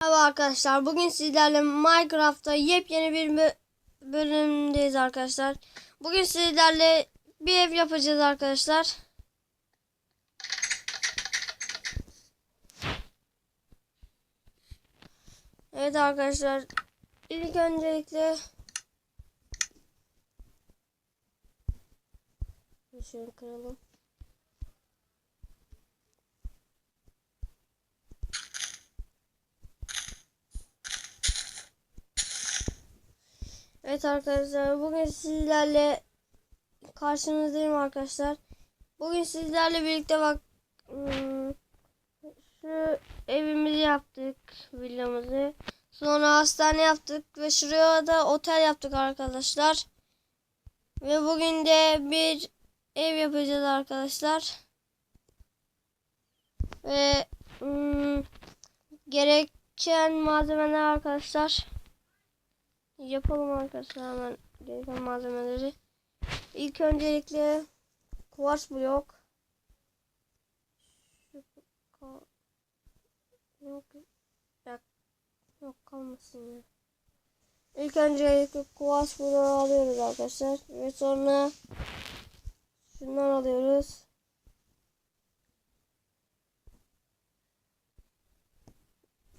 Merhaba arkadaşlar. Bugün sizlerle Minecraft'ta yepyeni bir bö- bölümdeyiz arkadaşlar. Bugün sizlerle bir ev yapacağız arkadaşlar. Evet arkadaşlar. İlk öncelikle şunu kıralım. Evet arkadaşlar bugün sizlerle karşınızdayım arkadaşlar. Bugün sizlerle birlikte bak hmm, şu evimizi yaptık villamızı. Sonra hastane yaptık ve şuraya da otel yaptık arkadaşlar. Ve bugün de bir ev yapacağız arkadaşlar. Ve hmm, gereken malzemeler arkadaşlar. Yapalım arkadaşlar hemen gereken malzemeleri. İlk öncelikle kuvars blok. Yok yok yok kalmasın ya. İlk öncelikle kuvars bloğu alıyoruz arkadaşlar ve sonra şundan alıyoruz.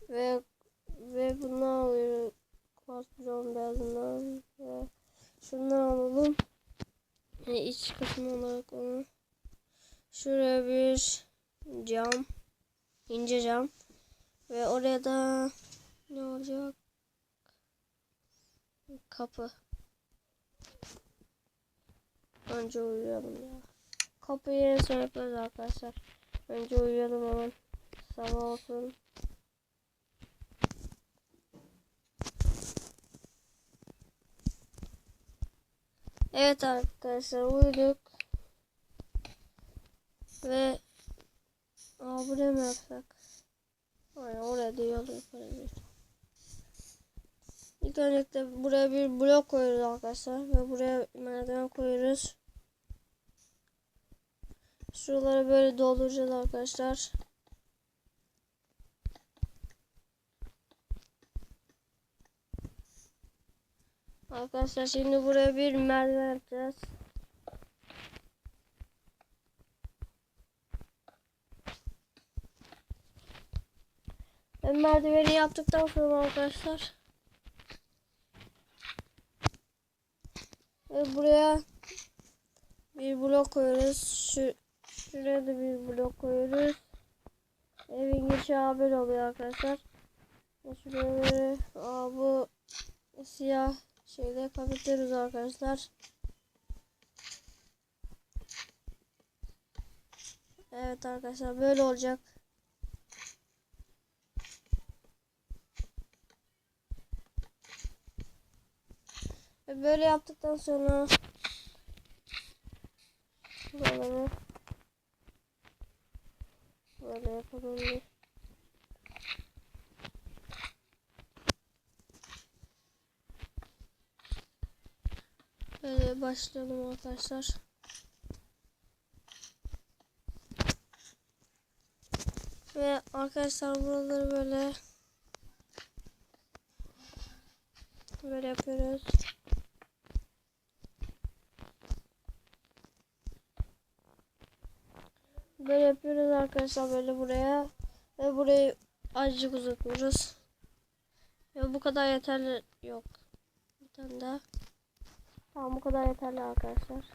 Ve ve bunu alıyoruz. Kuvars bloğun beyazından ve şundan alalım. Yani iç kısmı olarak onu. Şuraya bir cam. ince cam. Ve oraya da ne olacak? Kapı. Önce uyuyalım ya. Kapıyı en son yaparız arkadaşlar. Önce uyuyalım hemen. Sabah olsun. Evet arkadaşlar uyuduk. Ve Aa buraya mı yapsak? Aynen oraya da yol yaparız. İlk öncelikle buraya bir blok koyuyoruz arkadaşlar. Ve buraya merdiven koyuyoruz. Şuraları böyle dolduracağız arkadaşlar. Arkadaşlar şimdi buraya bir merdiven yapacağız. Ve merdiveni yaptıktan sonra arkadaşlar ve buraya bir blok koyuyoruz. Şu şuraya da bir blok koyuyoruz. Evin girişi haber oluyor arkadaşlar. Ve şuraya böyle aa, bu siyah şeyde kapatıyoruz arkadaşlar. Evet arkadaşlar böyle olacak. Ve böyle yaptıktan sonra buraları böyle yapalım. bir. Böyle başlayalım arkadaşlar. Ve arkadaşlar buraları böyle böyle yapıyoruz. Böyle yapıyoruz arkadaşlar böyle buraya ve burayı azıcık uzatıyoruz. Ve bu kadar yeterli yok. Bir tane daha. Tamam bu kadar yeterli arkadaşlar.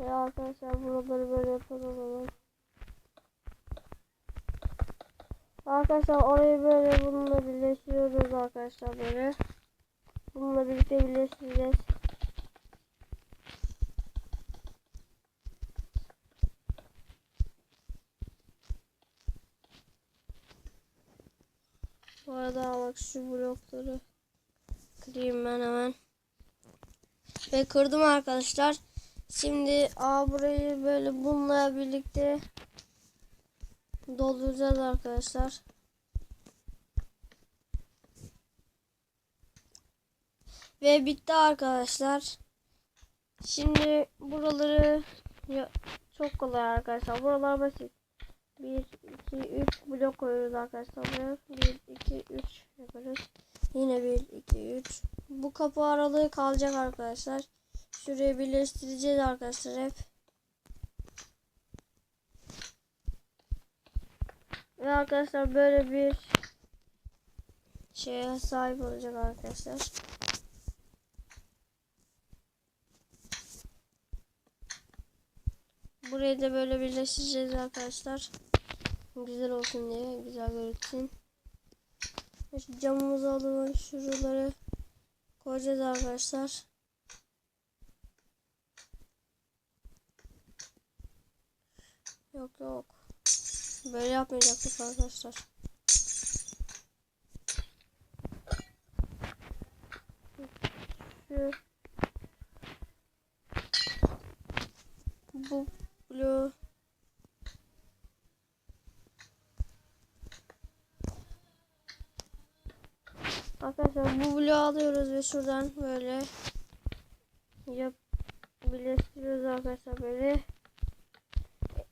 Ve arkadaşlar buraları böyle yapalım. Arkadaşlar orayı böyle bununla birleştiriyoruz arkadaşlar böyle. Bununla birlikte birleştireceğiz. Bu arada bak şu blokları kırayım ben hemen. Ve kırdım arkadaşlar. Şimdi a burayı böyle bununla birlikte dolduracağız arkadaşlar. Ve bitti arkadaşlar. Şimdi buraları çok kolay arkadaşlar. Buralar basit. 1, 2, 3 blok koyuyoruz arkadaşlar. Buraya 1, 2, 3 yapıyoruz. Yine 1, 2, 3. Bu kapı aralığı kalacak arkadaşlar. Şuraya birleştireceğiz arkadaşlar hep. Ve arkadaşlar böyle bir şeye sahip olacak arkadaşlar. Burayı da böyle birleştireceğiz arkadaşlar. Güzel olsun diye, güzel görünsün. Şu camımızı alalım, şuraları koyacağız arkadaşlar. Yok yok. Böyle yapmayacaktık arkadaşlar. Şu bu blue Bloğu alıyoruz ve şuradan böyle yap birleştiriyoruz arkadaşlar böyle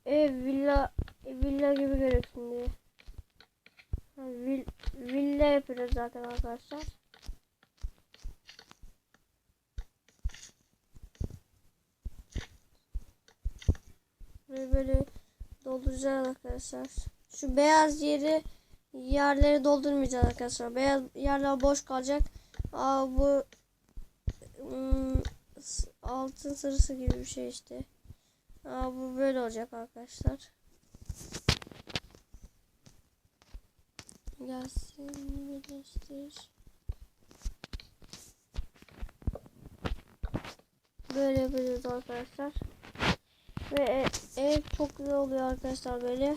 ev villa villa gibi görünsün diye. Villa yapıyoruz zaten arkadaşlar. Ve böyle dolduracağız arkadaşlar. Şu beyaz yeri yerleri doldurmayacağız arkadaşlar. Beyaz yerler boş kalacak. Aa bu ım, altın sarısı gibi bir şey işte. Aa bu böyle olacak arkadaşlar. Gelsin birleştir. Böyle yapıyoruz arkadaşlar. Ve ev, ev çok güzel oluyor arkadaşlar böyle.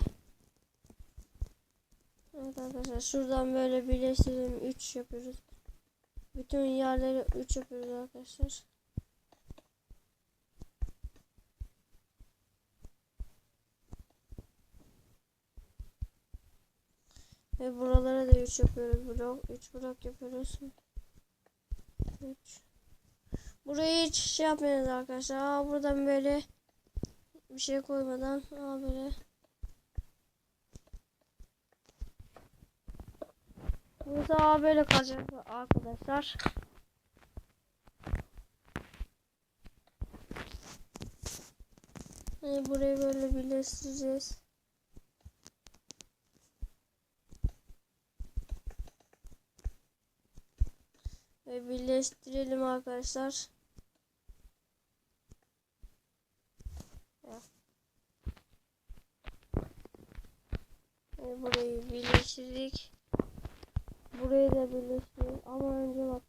Evet arkadaşlar şuradan böyle birleştirelim 3 yapıyoruz. Bütün yerleri 3 yapıyoruz arkadaşlar. Ve buralara da 3 yapıyoruz. Blok 3 blok yapıyoruz. 3 Burayı hiç şey yapmayacağız arkadaşlar. Aa, buradan böyle bir şey koymadan aa, böyle Burası aa, böyle kalacak arkadaşlar. Yani burayı böyle birleştireceğiz. Ve birleştirelim arkadaşlar. Ve burayı birleştirdik. Burayı da birleştirelim. Ama önce bak.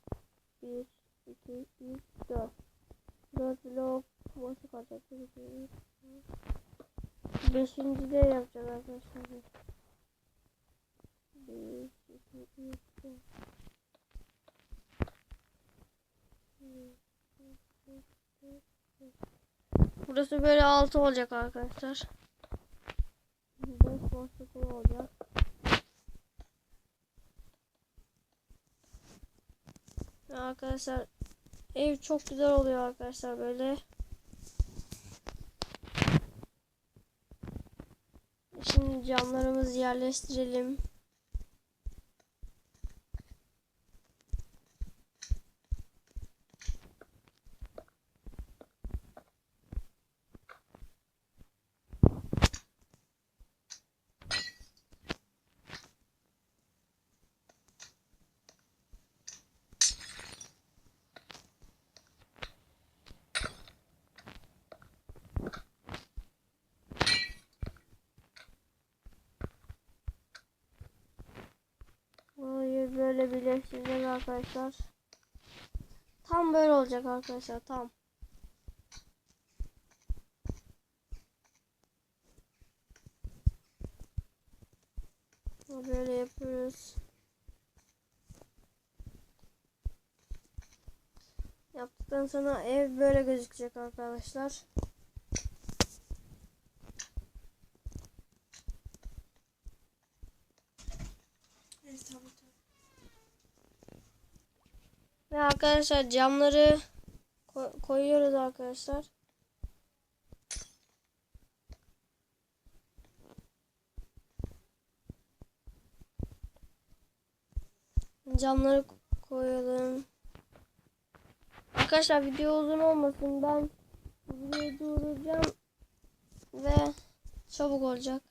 1, 2, 3, 4. 4 blok boşu kalacak. 1, 2, 3, Beşinci de yapacağız arkadaşlar. 1, 2, 3, 4. Burası böyle altı olacak arkadaşlar. 5 boşluklu olacak. Arkadaşlar ev çok güzel oluyor arkadaşlar böyle. Şimdi camlarımızı yerleştirelim. Burayı böyle birleştireceğiz arkadaşlar. Tam böyle olacak arkadaşlar tam. Böyle yapıyoruz. Yaptıktan sonra ev böyle gözükecek arkadaşlar. Evet tamam tamam. Ve arkadaşlar camları ko- koyuyoruz arkadaşlar. Camları koyalım. Arkadaşlar video uzun olmasın. Ben videoyu durduracağım ve çabuk olacak.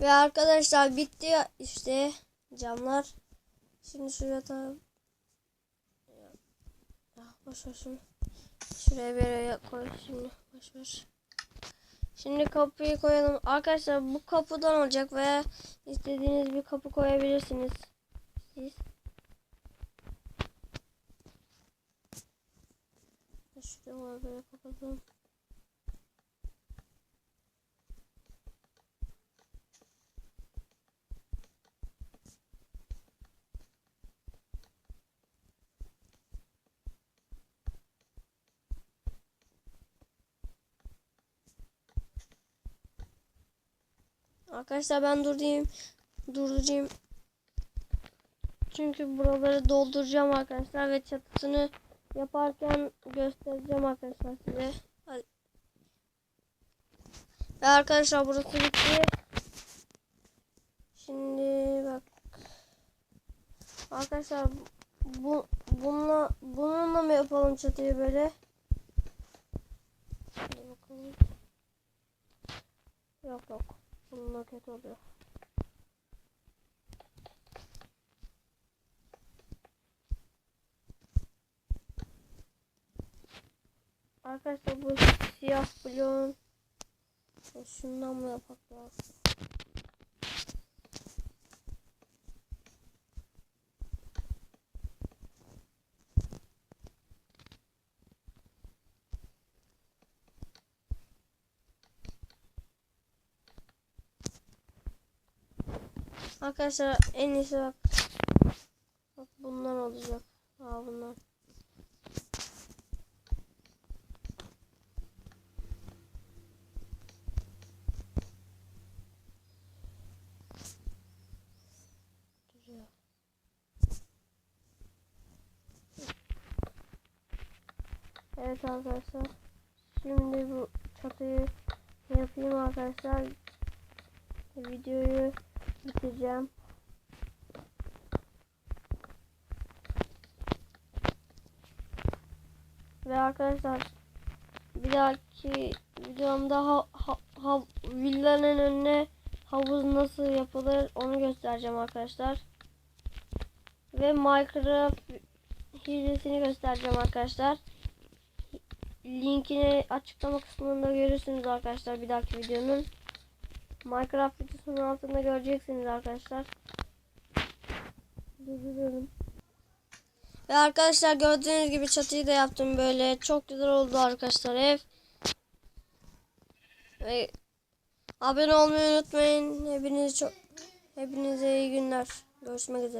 Ve arkadaşlar bitti işte camlar. Şimdi şuraya ya boş ver. Şuraya bir yere koy şimdi. Boş ver. Şimdi kapıyı koyalım. Arkadaşlar bu kapıdan olacak veya istediğiniz bir kapı koyabilirsiniz. Siz. Şuraya böyle kapatalım. Arkadaşlar ben durdurayım. Durdurayım. Çünkü buraları dolduracağım arkadaşlar ve çatısını yaparken göstereceğim arkadaşlar size. Hadi. Ve arkadaşlar burası bitti. Şimdi bak. Arkadaşlar bu bununla bununla mı yapalım çatıyı böyle? Hadi bakalım. Yok yok. Bununla kötü oluyor. Arkadaşlar bu siyah bloğun şundan mı lazım? Arkadaşlar en iyisi bak. Bak bundan olacak. Aa bundan. Evet arkadaşlar. Şimdi bu çatıyı yapayım arkadaşlar. Videoyu bitireceğim. Ve arkadaşlar bir dahaki videomda ha, ha, ha- villanın önüne havuz nasıl yapılır onu göstereceğim arkadaşlar. Ve Minecraft hilesini göstereceğim arkadaşlar. Linkini açıklama kısmında görürsünüz arkadaşlar bir dahaki videonun. Minecraft videosunun altında göreceksiniz arkadaşlar. Durduruyorum. Ve arkadaşlar gördüğünüz gibi çatıyı da yaptım böyle. Çok güzel oldu arkadaşlar ev. Ve abone olmayı unutmayın. Hepinize çok hepinize iyi günler. Görüşmek üzere.